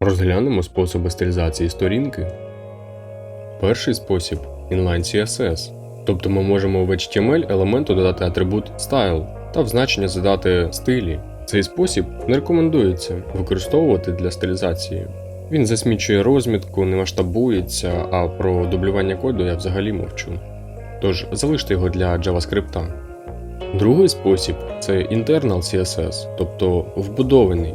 Розглянемо способи стилізації сторінки. Перший спосіб inline CSS. Тобто ми можемо в HTML елементу додати атрибут style та в значення задати стилі. Цей спосіб не рекомендується використовувати для стилізації. Він засмічує розмітку, не масштабується, а про дублювання коду я взагалі мовчу. Тож залиште його для JavaScript. Другий спосіб це internal CSS, тобто вбудований.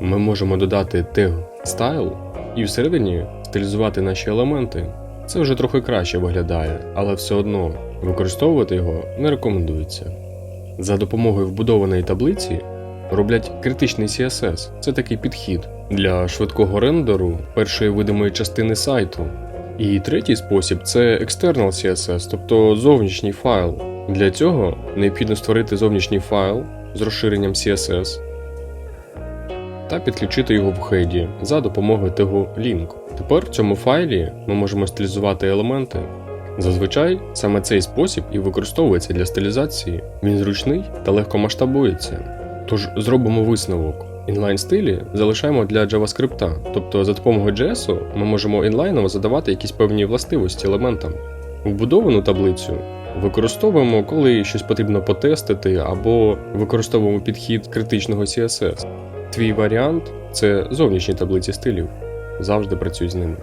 Ми можемо додати тег style і всередині стилізувати наші елементи. Це вже трохи краще виглядає, але все одно використовувати його не рекомендується. За допомогою вбудованої таблиці роблять критичний CSS. Це такий підхід для швидкого рендеру першої видимої частини сайту. І третій спосіб це external CSS, тобто зовнішній файл. Для цього необхідно створити зовнішній файл з розширенням CSS та підключити його в хеді за допомогою тегу link. Тепер в цьому файлі ми можемо стилізувати елементи. Зазвичай саме цей спосіб і використовується для стилізації. Він зручний та легко масштабується. Тож зробимо висновок. Інлайн стилі залишаємо для JavaScript, тобто за допомогою JS ми можемо інлайново задавати якісь певні властивості елементам. Вбудовану таблицю використовуємо, коли щось потрібно потестити, або використовуємо підхід критичного CSS. Твій варіант це зовнішні таблиці стилів. Завжди працюй з ними.